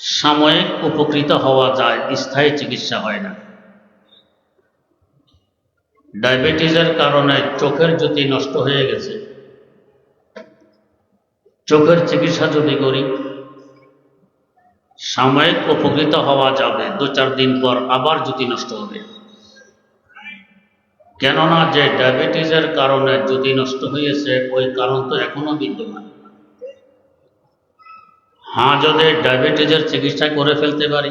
সাময়িক উপকৃত হওয়া যায়, স্থায়ী চিকিৎসা হয় না। ডায়াবেটিসের কারণে চোখের জ্যোতি নষ্ট হয়ে গেছে। চোখের চিকিৎসা যদি করি, সাময়িক উপকৃত হওয়া যাবে, দু চার দিন পর আবার জ্যোতি নষ্ট হবে। কেননা যে ডায়াবেটিসের কারণে জ্যোতি নষ্ট হয়েছে, ওই কারণ তো এখনও বিদ্যমান। হ্যাঁ যদি ডায়াবেটিসের চিকিৎসা করে ফেলতে পারি।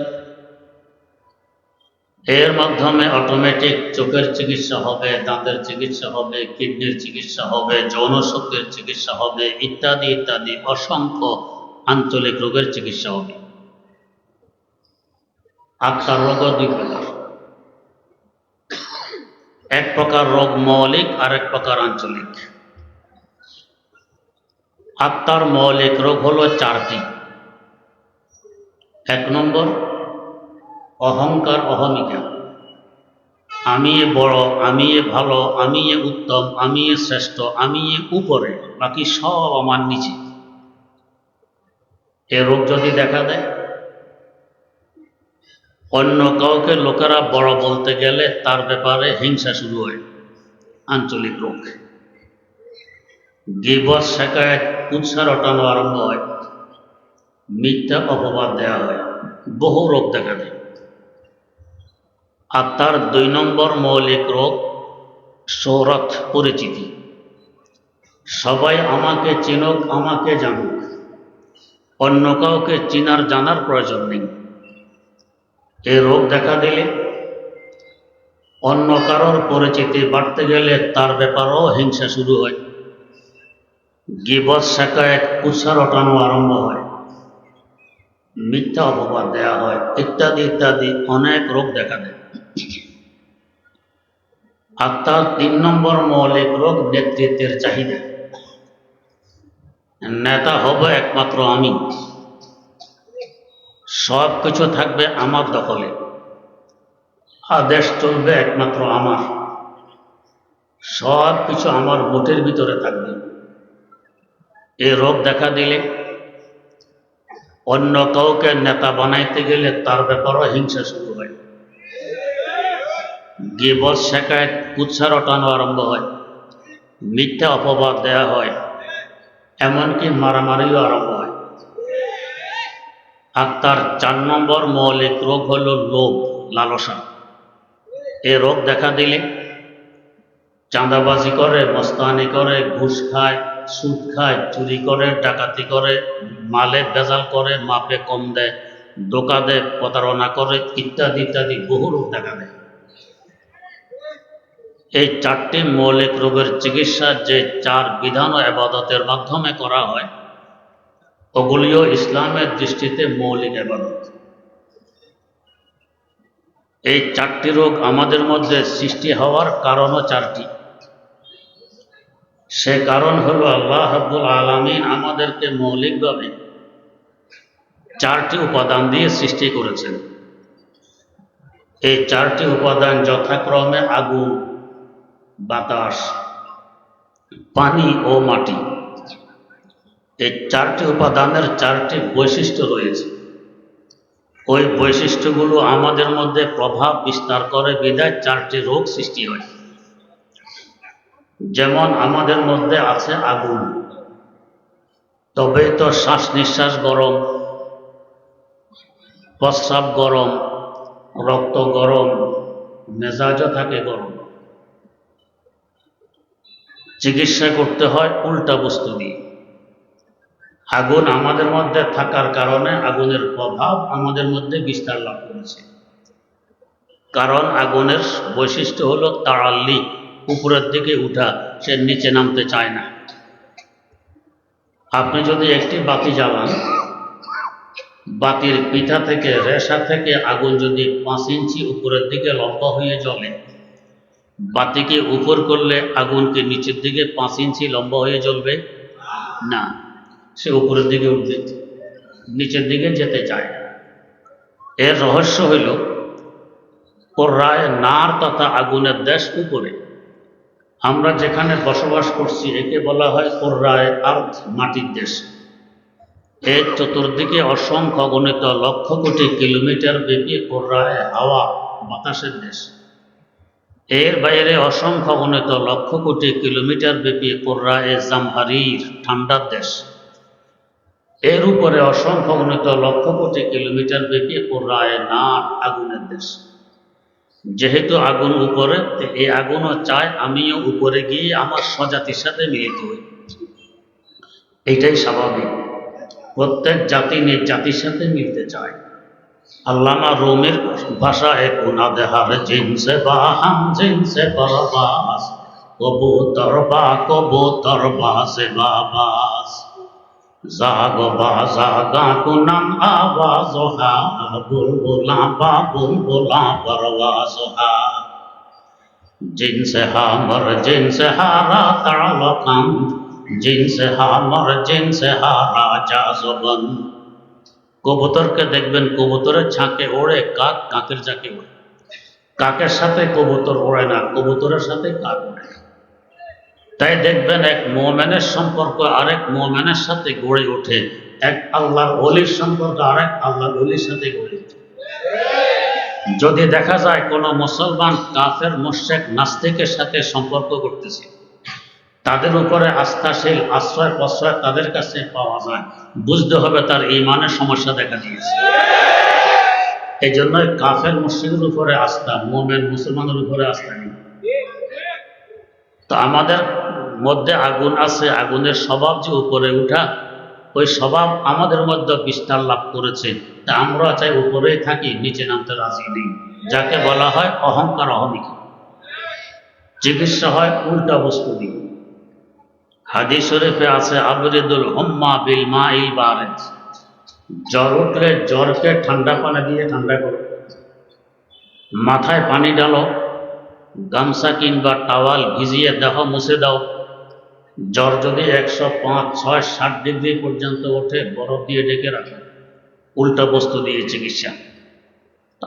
এর মাধ্যমে অটোমেটিক চোখের চিকিৎসা হবে, দাঁতের চিকিৎসা হবে, কিডনির চিকিৎসা হবে যৌন শক্তির চিকিৎসা হবে, ইত্যাদি ইত্যাদি। অসংখ্য আঞ্চলিক রোগের চিকিৎসা হবে। আত্মার রোগ দুই প্রকার। এক প্রকার রোগ মৌলিক আর এক প্রকার আঞ্চলিক। আত্মার মৌলিক রোগ হলো চারটি। এক নম্বর, অহংকার অহমিকা। আমি এ বড়, আমি এ ভালো, আমি এ উত্তম, আমি এ শ্রেষ্ঠ, আমি এ উপরে, বাকি সব আমার নিচে। এ রোগ যদি দেখা দেয়, অন্য কাউকে লোকেরা বড় বলতে গেলে তার ব্যাপারে হিংসা শুরু হয়, আঞ্চলিক রোগ। গিবস শেখায়, উৎসাহ রটানো আরম্ভ হয়, মিথ্যা অপবাদ দেওয়া হয়। বহু রোগ দেখা দেয়। আর তার দুই নম্বর মৌলিক রোগ সৌরথ পরিচিতি। সবাই আমাকে চিনুক, আমাকে জানুক। অন্য কাউকে চিনার, জানার প্রয়োজন নেই। এই রোগ দেখা দিলে অন্য কারোর পরিচিতি বাড়তে গেলে তার ব্যাপারও হিংসা শুরু হয়। গিবস শাখায় কুৎসা রটানো আরম্ভ হয়। মিথ্যা অপবাদ দেওয়া হয়, ইত্যাদি ইত্যাদি অনেক রোগ দেখা দেয়। আর তার তিন নম্বর মৌলিক রোগ নেতৃত্বের চাহিদা। নেতা হব একমাত্র আমি। সব কিছু থাকবে আমার দখলে। আদেশ চলবে একমাত্র আমার। সব কিছু আমার মুঠের ভিতরে থাকবে। এই রোগ দেখা দিলে অন্য কাউকে নেতা বানাইতে গেলে তার ব্যাপারও হিংসা শুরু হয়। গিবস শেখায় কুৎসা রটানো আরম্ভ হয়। মিথ্যা অপবাদ দেয়া হয়। এমনকি মারামারিও আরম্ভ হয়। আর তার চার নম্বর মৌলিক রোগ হল লোভ, লালসা। এ রোগ দেখা দিলে চাঁদাবাজি করে মস্তানি করে, ঘুষ খায় সুদ খায়, চুরি করে, ডাকাতি করে, মালে ভেজাল করে, মাপে কম দেয় দোকা দেয়, প্রতারণা করে ইত্যাদি ইত্যাদি, বহু রোগ দেখা দেয়। এই চারটি মৌলিক রোগের চিকিৎসা যে চার বিধান আবাদতের মাধ্যমে করা হয়, ওগুলিও ইসলামের দৃষ্টিতে মৌলিক আবাদত। এই চারটি রোগ আমাদের মধ্যে সৃষ্টি হওয়ার কারণও চারটি। সে কারণ হলো আল্লাহ হাবুল আলমিন আমাদেরকে মৌলিকভাবে চারটি উপাদান দিয়ে সৃষ্টি করেছেন। এই চারটি উপাদান যথাক্রমে আগুন, বাতাস, পানি ও মাটি। এই চারটি উপাদানের চারটি বৈশিষ্ট্য রয়েছে। ওই বৈশিষ্ট্যগুলো আমাদের মধ্যে প্রভাব বিস্তার করে বিদায় চারটি রোগ সৃষ্টি হয়। যেমন আমাদের মধ্যে আছে আগুন। তবে তো শ্বাস নিঃশ্বাস গরম, প্রস্রাব গরম, রক্ত গরম, মেজাজও থাকে গরম। চিকিৎসা করতে হয় উল্টা বস্তু দিয়ে। আগুন আমাদের মধ্যে থাকার কারণে আগুনের প্রভাব আমাদের মধ্যে বিস্তার লাভ করেছে। কারণ আগুনের বৈশিষ্ট্য হলো তাড়াল্লি উপরের দিকে উঠা, সে নিচে নামতে চায় না। আপনি যদি একটি বাতি জ্বালান, বাতির পিঠা থেকে রেশা থেকে আগুন যদি পাঁচ ইঞ্চি উপরের দিকে লম্বা হয়ে জ্বলে, বাতিকে উপর করলে আগুনকে নিচের দিকে পাঁচ ইঞ্চি লম্বা হয়ে জ্বলবে? না, সে উপরের দিকে উঠবে, নিচের দিকে যেতে চায় এর রহস্য হইল ওর রায় নার তথা আগুনের দেশ উপরে আমরা যেখানে বসবাস করছি, একে বলা হয় ওর রায় আর্থ মাটির দেশ। এর চতুর্দিকে অসংখ্য গণিত লক্ষ কোটি কিলোমিটার ব্যাপী কোরআয় হাওয়া বাতাসের দেশ। এর বাইরে অসংখ্য গণিত লক্ষ কোটি কিলোমিটার ব্যাপী কোরআয় জামহারির ঠান্ডার দেশ। এর উপরে অসংখ্য গণিত লক্ষ কোটি কিলোমিটার ব্যাপী কোরআয় নাট আগুনের দেশ। যেহেতু আগুন উপরে এই আগুনও চায় আমিও উপরে গিয়ে আমার স্বজাতির সাথে মিলিত হই। এটাই স্বাভাবিক। প্রত্যেক জাতি নিজ জাতির সাথে মিলতে চায়। আল্লামা রোমের ভাষা এক গুনা দেহার জিনসে বা জিনসে বরবাস, কবুতর বা কবুতর বাসে বাবাস জাগ বাজা গাঁকো নাম আওয়াজ হা, বুলবুলা বা বুলবুলা পরওয়াজ হা। জিনসে হা মর জিনসে হারা তাল কাম জিনসে হা মর জিনসে হারা যা জবন। কবুতরকে দেখবেন কবুতরের ছাঁকে ওড়ে, কাক কাকের ঝাঁকে ওড়ে। কাকের সাথে কবুতর ওড়ে না, কবুতরের সাথে কাক ওড়ে। না তাই দেখবেন এক মোমেনের সম্পর্ক আরেক মোমেনের সাথে গড়ে ওঠে। এক আল্লাহর অলির সম্পর্ক আরেক আল্লাহর অলির সাথে গড়ে ওঠে। যদি দেখা যায় কোনো মুসলমান কাফের মোশেক নাস্তিকের সাথে সম্পর্ক করতেছে, তাদের উপরে আস্থাশীল আশ্রয় প্রশ্রয় তাদের কাছে পাওয়া যায়। বুঝতে হবে তার ইমানের সমস্যা দেখা দিয়েছে। এই জন্যই কাফের মুসলিমের উপরে আস্থা, মোমেন, মুসলমানের উপরে আস্থা নেই। তো আমাদের মধ্যে আগুন আছে, আগুনের স্বভাব যে উপরে উঠা, ওই স্বভাব আমাদের মধ্যে বিস্তার লাভ করেছে। তা আমরা চাই উপরেই থাকি, নিচে নামতে রাজি নেই। যাকে বলা হয় অহংকার অহমিকা। চিকিৎসা হয়, উল্টা বস্তু দিয়ে। হাদিস শরীফে আছে, আবরিদুল হম্মা বিল মা ইল জ্বর উঠলে জ্বরকে ঠান্ডা পানি দিয়ে ঠান্ডা করো। মাথায় পানি ডালো গামছা কিংবা টাওয়াল ভিজিয়ে দেহ মুছে দাও। জ্বর যদি একশো পাঁচ, ছয়, ষাট ডিগ্রি পর্যন্ত ওঠে, বরফ দিয়ে ডেকে রাখে। উল্টা বস্তু দিয়ে চিকিৎসা।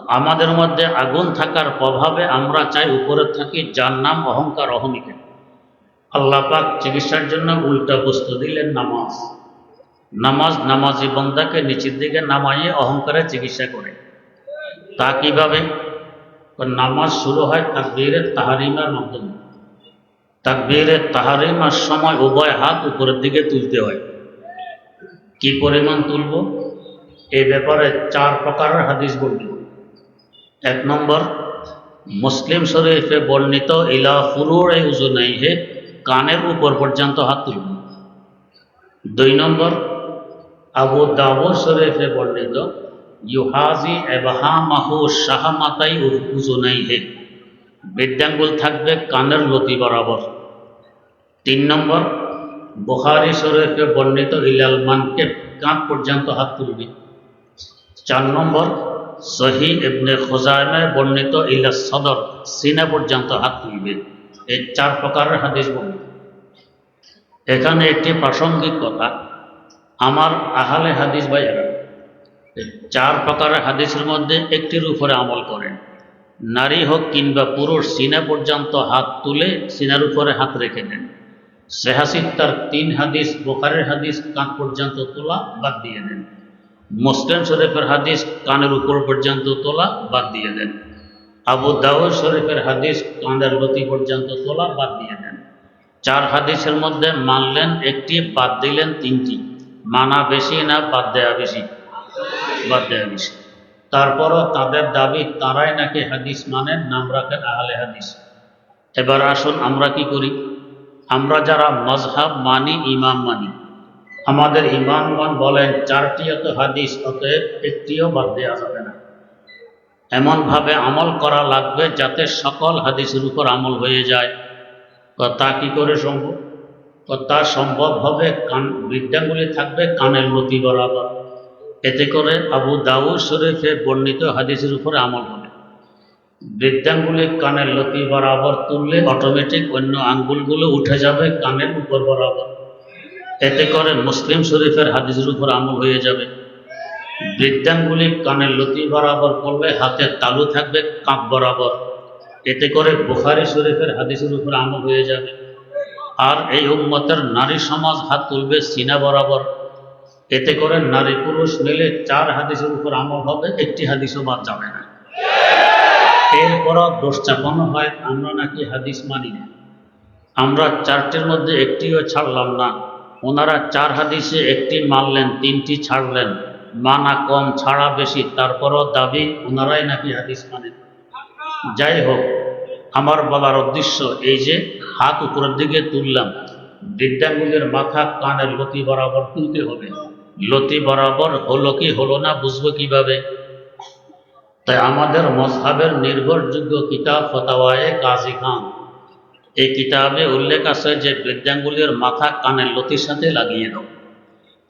আমাদের মধ্যে আগুন থাকার প্রভাবে আমরা চাই উপরে থাকি, যার নাম অহংকার, অহমিকা। আল্লাহ পাক চিকিৎসার জন্য উল্টা বস্তু দিলেন নামাজ। নামাজ নামাজি বন্দাকে নিচের দিকে নামাইয়ে অহংকারে চিকিৎসা করে। তা কীভাবে? নামাজ শুরু হয় তাকবীরের তাহারিমার মাধ্যমে। তাকবীরের তাহারিমার সময় উভয় হাত উপরের দিকে তুলতে হয়। কি পরিমাণ তুলব? এই ব্যাপারে চার প্রকারের হাদিস বলব এক নম্বর, মুসলিম শরীফে বর্ণিত, ইলা ফুরুর এই উজুনাইহে কানের উপর পর্যন্ত হাত তুলব। দুই নম্বর, আবু দাউদ শরীফে বর্ণিত, ইউহাজি এবাহামাহু শাহামাতাই উজুনাইহে বৃদ্ধাঙ্গুল থাকবে কানের লতি বরাবর তিন নম্বর, বুখারি শরীফে বর্ণিত ইলাল মানকে কাঁধ পর্যন্ত হাত তুলবে। চার নম্বর সহি ইবনে খোজাইমায় বর্ণিত ইলা সদর সিনা পর্যন্ত হাত তুলবে। এই চার প্রকারের হাদিস বলবে এখানে একটি প্রাসঙ্গিক কথা, আমার আহালে হাদিস ভাইয়েরা চার প্রকারের হাদিসের মধ্যে একটির উপরে আমল করেন। নারী হোক কিংবা পুরুষ, সিনা পর্যন্ত হাত তুলে সিনার উপরে হাত রেখে দেন। সেহাসিদ তার তিন হাদিস, বোখারের হাদিস কান পর্যন্ত তোলা বাদ দিয়ে দেন। মুসলিম শরীফের হাদিস কানের উপর পর্যন্ত তোলা বাদ দিয়ে দেন। আবু দাউদ শরীফের হাদিস কানের লতি পর্যন্ত তোলা বাদ দিয়ে দেন। চার হাদিসের মধ্যে মানলেন একটি, বাদ দিলেন তিনটি। মানা বেশি না, বাদ দেয়া বেশি। বাদ দেয়া বেশি। তারপরও তাদের দাবি, তারাই নাকি হাদিস মানেন নাম রাখেন আহলে হাদিস। এবার আসুন আমরা কি করি? আমরা যারা মজহাব মানি, ইমাম মানি, আমাদের ইমামগণ বলেন চারটি অত হাদিস, অতএব একটিও বাদ দেওয়া যাবে না। এমনভাবে আমল করা লাগবে যাতে সকল হাদিসের উপর আমল হয়ে যায়। তো কি করে সম্ভব? তো সম্ভব হবে কান বিদ্যাগুলি থাকবে কানের লতি বরাবর। এতে করে আবু দাউদ শরীফে বর্ণিত হাদিসের উপরে আমল হবে। বৃদ্ধাঙ্গুলি কানের লতি বরাবর তুললে অটোমেটিক অন্য আঙ্গুলগুলো উঠে যাবে কানের উপর বরাবর। এতে করে মুসলিম শরীফের হাদিসের উপর আমল হয়ে যাবে। বৃদ্ধাঙ্গুলি কানের লতি বরাবর করলে হাতের তালু থাকবে কাঁপ বরাবর। এতে করে বুখারি শরীফের হাদিসের উপর আমল হয়ে যাবে। আর এই উম্মতের নারী সমাজ হাত তুলবে সিনা বরাবর। এতে করে নারী পুরুষ মিলে চার হাদিসের উপর আমল হবে, একটি হাদিসও বাদ যাবে না। এরপরও দোষ চাপানো হয়, আমরা নাকি হাদিস মানি না। আমরা চারটির মধ্যে একটিও ছাড়লাম না। ওনারা চার হাদিসে একটি মানলেন, তিনটি ছাড়লেন। মানা কম, ছাড়া বেশি, তারপরও দাবি ওনারাই নাকি হাদিস মানেন যাই হোক, আমার বলার উদ্দেশ্য এই যে হাত উপরের দিকে তুললাম, বৃদ্ধাঙ্গুলের মাথা কানের লতি বরাবর তুলতে হবে। লতি বরাবর হলো কি হলো না, বুঝব কীভাবে? তাই আমাদের মজহাবের নির্ভরযোগ্য কিতাব ফতাওয়ায়ে কাজী খান। এই কিতাবে উল্লেখ আছে যে বৃদ্ধাঙ্গুলের মাথা কানের লতির সাথে লাগিয়ে দাও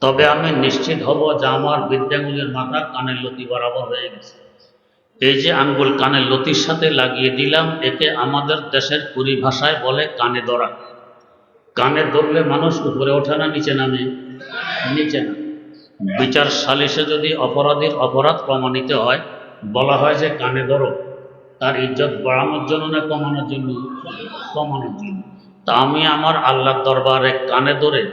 তবে আমি নিশ্চিত হব যে আমার বৃদ্ধাঙ্গুলের মাথা কানের লতি বরাবর হয়ে গেছে। এই যে আঙ্গুল কানের লতির সাথে লাগিয়ে দিলাম, একে আমাদের দেশের পরিভাষায় বলে কানে ধরা কানে ধরলে মানুষ উপরে ওঠে না, নিচে নামে? নিচে না বিচার সালিশে যদি অপরাধীর অপরাধ প্রমাণিত হয় বলা হয় যে কানে ধরো, তার ইজ্জত বাড়ানোর জন্য না কমানোর জন্য? কমানোর জন্য। তা আমি আমার আল্লাহর দরবারে কানে ধরে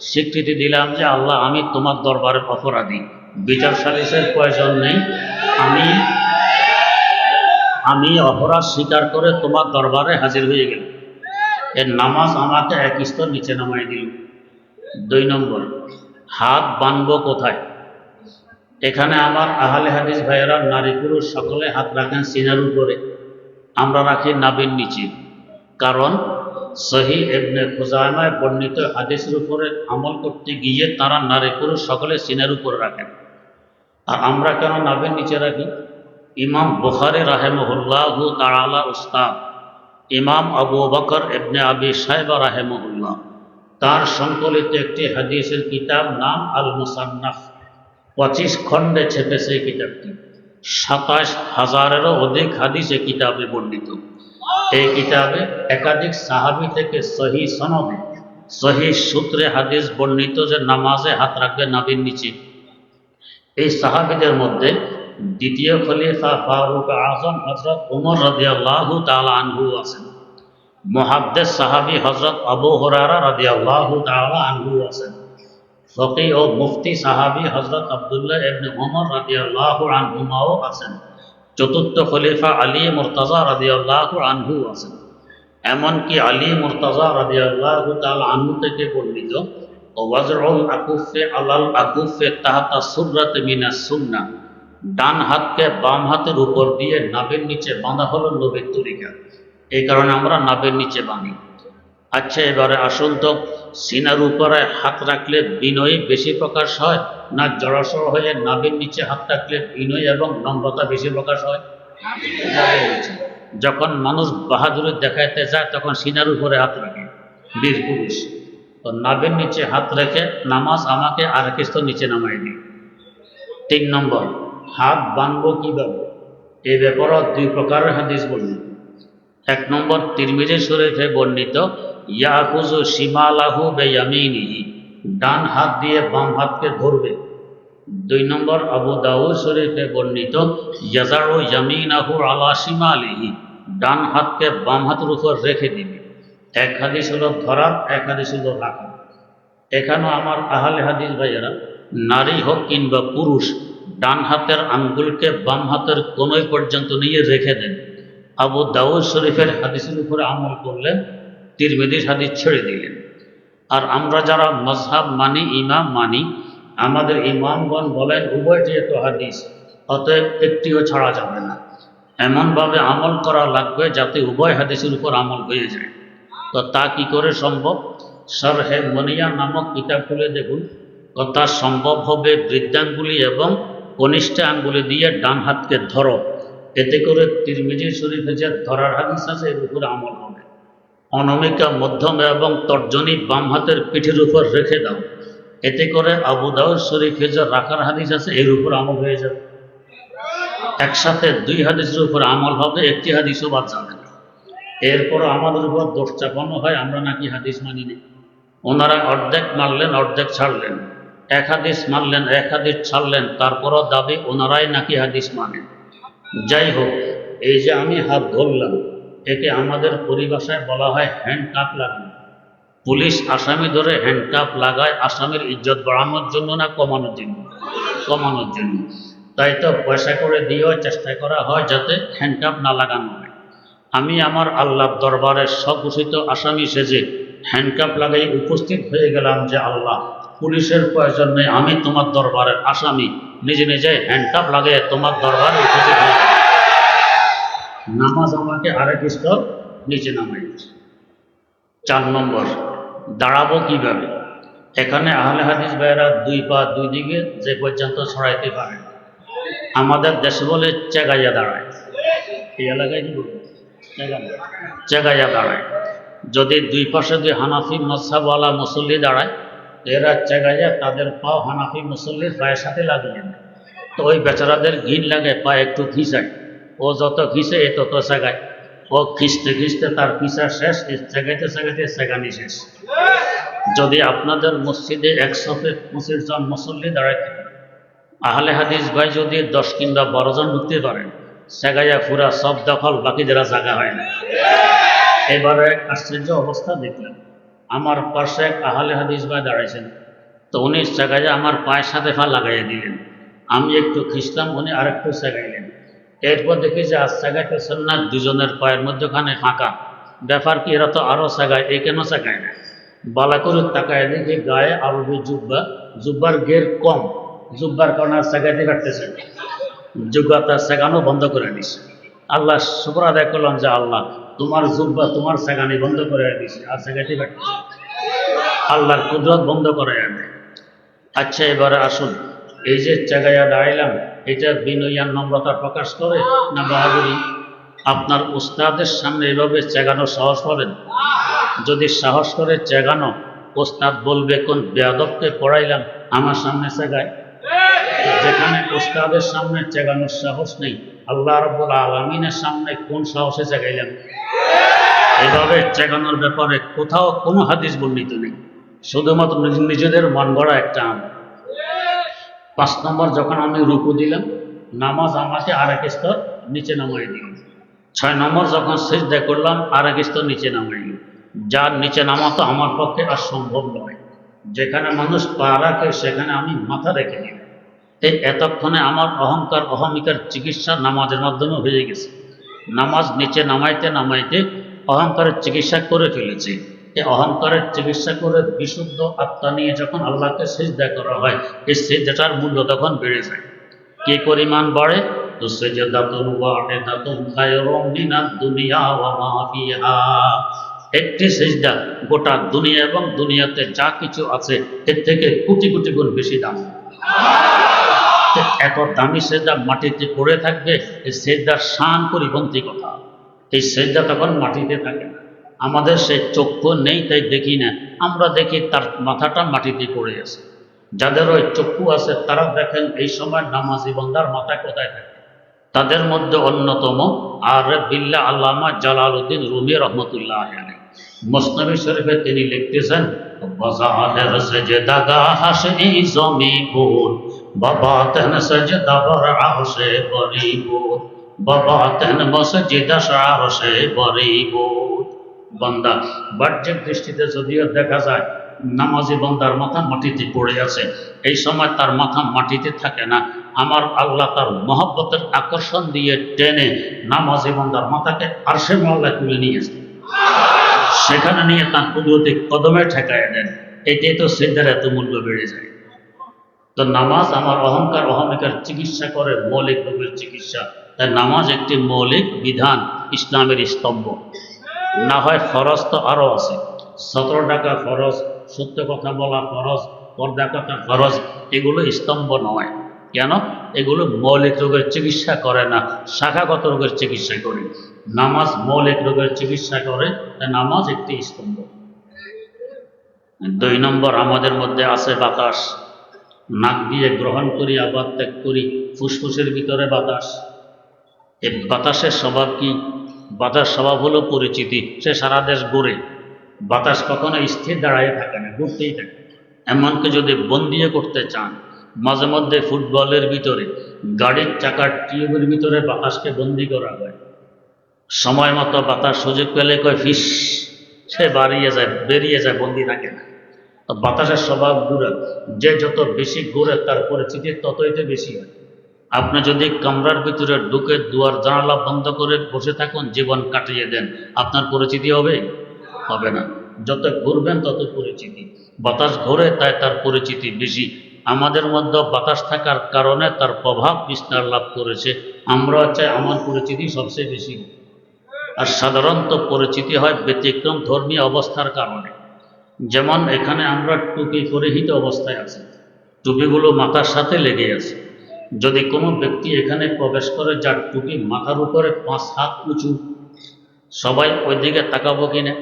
স্বীকৃতি দিলাম যে আল্লাহ, আমি তোমার দরবারে অপরাধী। বিচার সালিসের প্রয়োজন নেই। আমি আমি অপরাধ স্বীকার করে তোমার দরবারে হাজির হয়ে গেলাম। এর নামাজ আমাকে এক স্তর নিচে নামাই দিল। দুই নম্বর, হাত বানবো কোথায়? এখানে আমার আহলে হাদিস ভাইয়েরা নারী পুরুষ সকলে হাত রাখেন সিনার উপরে। আমরা রাখি নাবির নিচে। কারণ সহি এবনে বর্ণিত হাদিসের উপরে আমল করতে গিয়ে তারা নারী পুরুষ সকলে সিনার উপরে রাখেন। আর আমরা কেন নাবির নিচে রাখি? ইমাম বুখারি রাহেমহুল্লাহু তাআলা উস্তাদ ইমাম আবু বকর এবনে আবি সাহেবা রাহেমহুল্লাহ তার সংকলিত একটি হাদিসের কিতাব নাম আল মুসান্নাফ পঁচিশ খণ্ডে ছেপেছে এই কিতাবটি। সাতাশ হাজারেরও অধিক হাদিস এই কিতাবে বর্ণিত। এই কিতাবে একাধিক সাহাবি থেকে সহি সনদে, সহি সূত্রে হাদিস বর্ণিত যে নামাজে হাত রাখবে নাবির নিচে। এই সাহাবিদের মধ্যে দ্বিতীয় খলিফা ফারুক আজম হজরত উমর রাদিয়াল্লাহু তাআলা আনহু আছেন। মুহাদ্দিস সাহাবি হজরত আবু হুরায়রা রাদিয়াল্লাহু তাআলা আনহু আছেন। ফকি ও মুফতি সাহাবী হজরত আবদুল্লাহ ইবনে ওমর রাদিয়াল্লাহু আনহুমাও আছেন। চতুর্থ খলিফা আলী মুর্তাজা রাদিয়াল্লাহু আনহু আছেন। এমনকি আলী মুর্তাজা রাদিয়াল্লাহু তাআলা আনহু থেকে বর্ণিত ওয়াজরুল আকুফে আলাল আকুফে তাহাতা সুররাত মিনাস সুন্নাহ ডান হাতকে বাম হাতের উপর দিয়ে নাবের নিচে বাঁধা হলো নবীর তরিকা। এই কারণে আমরা নাবের নিচে বাঁধি। আচ্ছা এবারে আসুন তো। সিনার উপরে হাত রাখলে বিনয় বেশি প্রকাশ হয় না জড়সড় হয়ে নাবের নিচে হাত রাখলে বিনয় এবং নম্রতা বেশি প্রকাশ হয়? যখন মানুষ বাহাদুরি দেখাইতে যায়, তখন সিনার উপরে হাত রাখে, বীর পুরুষ। তো নাবের নিচে হাত রেখে নামাজ আমাকে আর এক স্তর নিচে দিই তিন নম্বর, হাত বানবো কীভাবে? এই ব্যাপারও দুই প্রকারের হাদিস বর্ণিত। এক নম্বর তিরমিজি শরীফে বর্ণিত ইয়াকুজু সীমালাহু বেয়ামিনিহি, ডান হাত দিয়ে বাম হাতকে ধরবে। দুই নম্বর আবু দাউদ শরীফে বর্ণিত ইয়াজারু ইয়ামিনাহু আলা সীমালিহি ডান হাতকে বাম হাতের উপর রেখে দিবে। এক হাদিস হলো ধরার, এক হাদিস হলো রাখা এখানেও আমার আহলে হাদিস ভাইয়েরা, নারী হোক কিংবা পুরুষ, ডান হাতের আঙ্গুলকে বাম হাতের কোনোই পর্যন্ত নিয়ে রেখে দেন। আবু দাউদ শরীফের হাদিসের উপরে আমল করলেন তিরমিদির হাদিস ছেড়ে দিলেন। আর আমরা যারা মজহাব মানি, ইমাম মানি, আমাদের ইমামগণ বলেন, উভয় যেহেতু হাদিস, অতএব একটিও ছাড়া যাবে না। এমনভাবে আমল করা লাগবে যাতে উভয় হাদিসের উপর আমল হয়ে যায়। তো তা কি করে সম্ভব? সরহে মনিয়া নামক কিতাব খুলে দেখুন। তো তা সম্ভব হবে বৃদ্ধাঙ্গুলি এবং কনিষ্ঠ আঙ্গুলি দিয়ে ডান হাতকে ধরো। এতে করে তিরমিজি শরীফে যে ধরার হাদিস আছে, এর উপরে আমল হবে। অনমিকা মধ্যম এবং তর্জনী বাম হাতের পিঠের উপর রেখে দাও। এতে করে আবু দাউদ শরীফে যে রাখার হাদিস আছে, এর উপর আমল হয়ে যাবে। একসাথে দুই হাদিসের উপর আমল হবে, একটি হাদিসও বাদ যাবে না। এরপর আমাদের উপর দোষ চাপানো হয়, আমরা নাকি হাদিস মানি নি। ওনারা অর্ধেক মারলেন অর্ধেক ছাড়লেন। এক হাদিস মারলেন এক হাদিস ছাড়লেন, তারপরও দাবি, ওনারাই নাকি হাদিস মানেন যাই হোক, এই যে আমি হাত ধরলাম একে আমাদের পরিভাষায় বলা হয় হ্যান্ড কাপ লাগানো। পুলিশ আসামি ধরে হ্যান্ডকাপ লাগায়, আসামির ইজ্জত বাড়ানোর জন্য না কমানোর জন্য? কমানোর জন্য। তাই তো পয়সা করে দিয়েও চেষ্টা করা হয় যাতে হ্যান্ডকাপ না লাগানো হয়। আমি আমার আল্লাহ দরবারের স্বঘোষিত আসামি সেজে হ্যান্ডকাপ লাগাই উপস্থিত হয়ে গেলাম যে আল্লাহ, পুলিশের প্রয়োজন নেই, আমি তোমার দরবারের আসামি। নিজে নিজে হ্যান্ডকাপ লাগিয়ে তোমার দরবারে উপস্থিত হয়ে। নামাজ আমাকে আরেক স্তর নিচে নামাই চার নম্বর, দাঁড়াবো কীভাবে? এখানে আহলে হাদিস ভাইয়েরা দুই পা দুই দিকে যে পর্যন্ত ছড়াইতে পারে। আমাদের দেশে বলে চেগাইয়া দাঁড়ায়। এই এলাকায় কি বলব চেগাইয়া। দাঁড়ায়। যদি দুই পাশে দুই হানাফি মশাবওয়ালা মুসল্লি দাঁড়ায়, এরা চেগাইয়া তাদের পাও হানাফি মুসল্লির পায়ের সাথে লাগিয়ে দেয় তো ওই বেচারাদের ঘিন লাগে, পা একটু খিসায় ও যত খিসে এ তত সেগায়। ও খিসতে খিসতে তার পিসা শেষ সেগাইতে সেগাইতে সেগানি শেষ। যদি আপনাদের মসজিদে একসাথে পঁচিশ জন মুসল্লি থাকে আহলে হাদিস ভাই যদি দশ কিংবা বারো জন ঢুকতে পারেন, সেগাইয়া ফুরা সব দখল বাকি যারা জায়গা হয় না। এবারে এক আশ্চর্য অবস্থা দেখলাম আমার পাশে এক আহলে হাদিস ভাই দাঁড়াইছেন। তো উনি সেগাইয়া আমার পায়ের সাথে ফা লাগাইয়া দিলেন। আমি একটু খ্রিস্টাম উনি আরেকটু সেগাইলেন। এরপর দেখি যে আজ সেগাইতেছেন না দুজনের পায়ের মধ্যখানে ফাঁকা। ব্যাপার কি, এরা তো আরও সেগায় এই কেন সেগায় না? বালা করে তাকায় দেখি গায়ে আরবি জুব্বা, জুব্বার গের কম। জুব্বার কারণে আর সেগাইতে পারতেছে না। যোগ্যতা শেখানো বন্ধ করে দিছে। আল্লাহ শুক্র আদায় করলাম যে আল্লাহ, তোমার জুব্বা তোমার শেখানি বন্ধ করে দিছে, আর পারতেছে না। আল্লাহর কুদরত বন্ধ করে আনে আচ্ছা এবারে আসুন। এই যে চেগাইয়া দাঁড়াইলাম, এটা বিনয়ান নম্রতা প্রকাশ করে না বাহাদুরি আপনার উস্তাদের সামনে এভাবে চেগানো সাহস পাবেন? যদি সাহস করে চেগানো ওস্তাদ বলবে, কোন বেয়াদবকে পড়াইলাম আমার সামনে চেগায়? যেখানে ওস্তাদের সামনে চেগানোর সাহস নেই, আল্লাহ রব্বুল আলমিনের সামনে কোন সাহসে চেগাইলাম এভাবে চেগানোর ব্যাপারে কোথাও কোনো হাদিস বর্ণিত নেই। শুধুমাত্র নিজেদের মন গড়া একটা আমল পাঁচ নম্বর যখন আমি রুকু দিলাম, নামাজ আমাকে আর এক স্তর নিচে নামাই দিল। ছয় নম্বর যখন সেজদা করলাম আর এক স্তর নিচে নামাই দিল। যার নিচে নামা তো আমার পক্ষে আর সম্ভব নয়। যেখানে মানুষ পা রাখে, সেখানে আমি মাথা রেখে নিই এই এতক্ষণে আমার অহংকার, অহমিকার চিকিৎসা নামাজের মাধ্যমে হয়ে গেছে। নামাজ নিচে নামাইতে নামাইতে অহংকারের চিকিৎসা করে ফেলেছি। এই অহংকারের চিকিৎসা করে বিশুদ্ধ আত্মা নিয়ে যখন আল্লাহকে সেজদা করা হয়, এই সেজদাটার মূল্য তখন বেড়ে যায়। কি পরিমাণ বাড়ে? তো সেজদাতুন ওয়াহিদাতুন খায়রুম মিনাদ দুনিয়া একটি সেজদা গোটা দুনিয়া এবং দুনিয়াতে যা কিছু আছে, এর থেকে কোটি কোটি গুণ বেশি দাম। এত দামি সেজদা মাটিতে পড়ে থাকবে, এই সেজদার শান পরিপন্থী কথা। এই সেজদা তখন মাটিতে থাকে না। আমাদের সেই চক্ষু নেই তাই দেখি না। আমরা দেখি তার মাথাটা মাটিতে পড়ে আছে। যাদের ওই চক্ষু আছে তারা দেখেন এই সময় নামাজি বন্দার মাথা কোথায় থাকে। তাদের মধ্যে অন্যতম আর বিল্লা আল্লামা জালাল উদ্দিন রুমি রহমতুল্লাহ আলী শরীফে তিনি লিখতেছেন জমিপুর বাবা তেন আহসে বাবা তেন মসজিদ আহসে বরিপুর বান্দা। বাহ্যিক দৃষ্টিতে যদিও দেখা যায়, নামাজি বান্দার মাথা মাটিতে পড়ে আছে। এই সময় তার মাথা মাটিতে থাকে না। আমার আল্লাহ তার মহব্বতের আকর্ষণ দিয়ে টেনে নামাজি বান্দার মাথাকে আরশে মহল্লায় তুলে নিয়েছে সেখানে নিয়ে তার কুদরতি কদমে ঠেকায় দেন। এটাই তো সেদের এত মূল্য বেড়ে যায়। তো নামাজ আমার অহংকার, অহমিকার চিকিৎসা করে মৌলিক রোগের চিকিৎসা। তাই নামাজ একটি মৌলিক বিধান, ইসলামের স্তম্ভ। না হয় ফরজ তো আরও আছে। সতেরো টাকা ফরজ, সত্য কথা বলা ফরজ, পর্দা কথা ফরজ, এগুলো স্তম্ভ নয়। কেন? এগুলো মৌলিক রোগের চিকিৎসা করে না, শাখাগত রোগের চিকিৎসা করে। নামাজ মৌলিক রোগের চিকিৎসা করে নামাজ একটি স্তম্ভ। দুই নম্বর, আমাদের মধ্যে আছে বাতাস। নাক দিয়ে গ্রহণ করি, আবার ত্যাগ করি, ফুসফুসের ভিতরে বাতাস। এই বাতাসের স্বভাব কি? বাতাস স্বভাব হলো পরিচিতি, সে সারা দেশ ঘুরে। বাতাস কখনো স্থির দাঁড়ায় থাকে না, ঘুরতেই থাকে। এমনকি যদি বন্দিয়ে করতে চান, মাঝে মধ্যে ফুটবলের ভিতরে, গাড়ির চাকার টিউবের ভিতরে বাতাসকে বন্দি করা হয়। সময় মতো বাতাস সুযোগ পেলে কয়, ফিস, সে বাড়িয়ে যায়, বেরিয়ে যায়, বন্দি থাকে না। বাতাসের স্বভাব ঘুরে যে যত বেশি ঘুরে তার পরিচিতি ততই বেশি হয়। আপনি যদি কামরার ভিতরে ঢুকে দুয়ার জানালা বন্ধ করে বসে থাকুন, জীবন কাটিয়ে দেন। আপনার পরিচিতি হবে? হবে না। যত ঘুরবেন, তত পরিচিতি। বাতাস ঘোরে, তাই তার পরিচিতি বেশি। আমাদের মধ্যে বাতাস থাকার কারণে তার প্রভাব বিস্তার লাভ করেছে। আমরা চাই আমার পরিচিতি সবচেয়ে বেশি। আর সাধারণত পরিচিতি হয় ব্যতিক্রম, ধর্মীয় অবস্থার কারণে। যেমন এখানে আমরা টুপি পরিহিত অবস্থায় আছি। টুপিগুলো মাথার সাথে লেগে আছে। যদি কোনো ব্যক্তি এখানে প্রবেশ করে যার টুপি মাথার উপরে পাঁচ হাত উঁচু, সবাই ওই দিকে তাকাবো কিনা,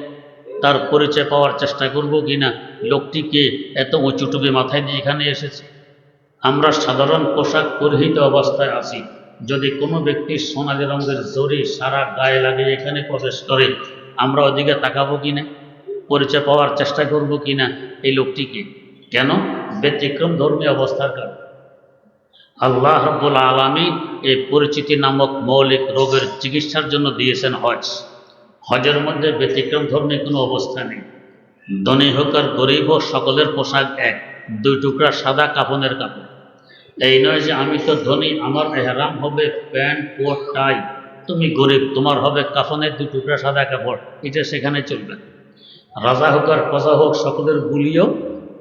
তার পরিচয় পাওয়ার চেষ্টা করব কিনা লোকটিকে এত উঁচু টুপি মাথায় দিয়ে এখানে এসেছে। আমরা সাধারণ পোশাক পরিহিত অবস্থায় আছি। যদি কোনো ব্যক্তি সোনালি রঙের জরি, সারা গায়ে লাগিয়ে এখানে প্রবেশ করে, আমরা ওদিকে তাকাবো কিনা, পরিচয় পাওয়ার চেষ্টা করব কিনা, এই লোকটিকে কেন? ব্যতিক্রম ধর্মীয় অবস্থার কারণ। আল্লাহ রব্বুল আলমী এই পরিচিতি নামক মৌলিক রোগের চিকিৎসার জন্য দিয়েছেন হজ। হজের মধ্যে ব্যতিক্রম ধর্মীয় কোনো অবস্থা নেই। ধনী হোক আর গরিব হোক, সকলের পোশাক এক, দুই টুকরা সাদা কাপনের কাপড়। এই নয় যে আমি তো ধনী, আমার এহরাম হবে প্যান্ট, কোট, টাই। তুমি গরিব, তোমার হবে কাফনের দুই টুকরা সাদা কাপড়। এটা সেখানে চলবে। রাজা হোক আর প্রজা হোক, সকলের গুলিও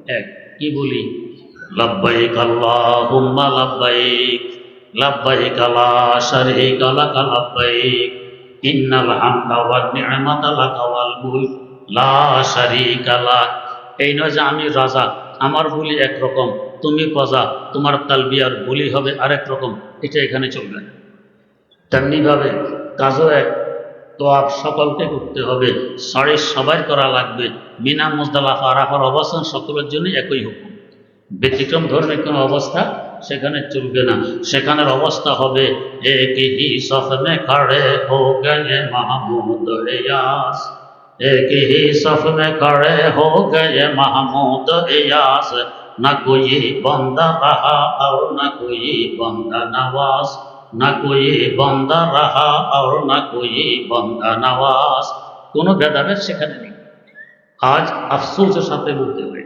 এক। কি বলি? লাব্বাইক আল্লাহুম্মা লাব্বাইক লাব্বাইক লা শারীকা লাকা লাব্বাইক ইন্নাল হামদা ওয়ান নি'মাতা লাকা ওয়াল মুলক লা শারীকা লাক এই নয় যে আমি রাজা, আমার বলি একরকম, তুমি প্রজা, তোমার তালবিয়ার বলি হবে আরেক রকম, এটা এখানে চলবে না। তেমনিভাবে কাজও এক, তো আপ সকলকে করতে হবে সাড়ে সবাই করা লাগবে মিনা মুজদালাফা আরাফার অবস্থান সকলের জন্য একই হুকুম। ব্যতিক্রম ধর্মের কোনো অবস্থা সেখানে চলবে না। সেখানের অবস্থা হবে একই সফনে না বন্দা রাহা না বন্দা না বন্দা রাহা না বন্দা কোনো ভেদাভেদ সেখানে নেই। আজ আফসোসের সাথে বলতে হবে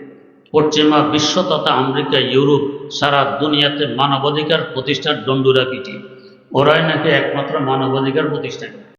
পশ্চিমা বিশ্ব তথা আমেরিকা, ইউরোপ, সারা দুনিয়াতে মানবাধিকার প্রতিষ্ঠার দণ্ডুরা পিটি ওরাই নাকি একমাত্র মানবাধিকার প্রতিষ্ঠা করে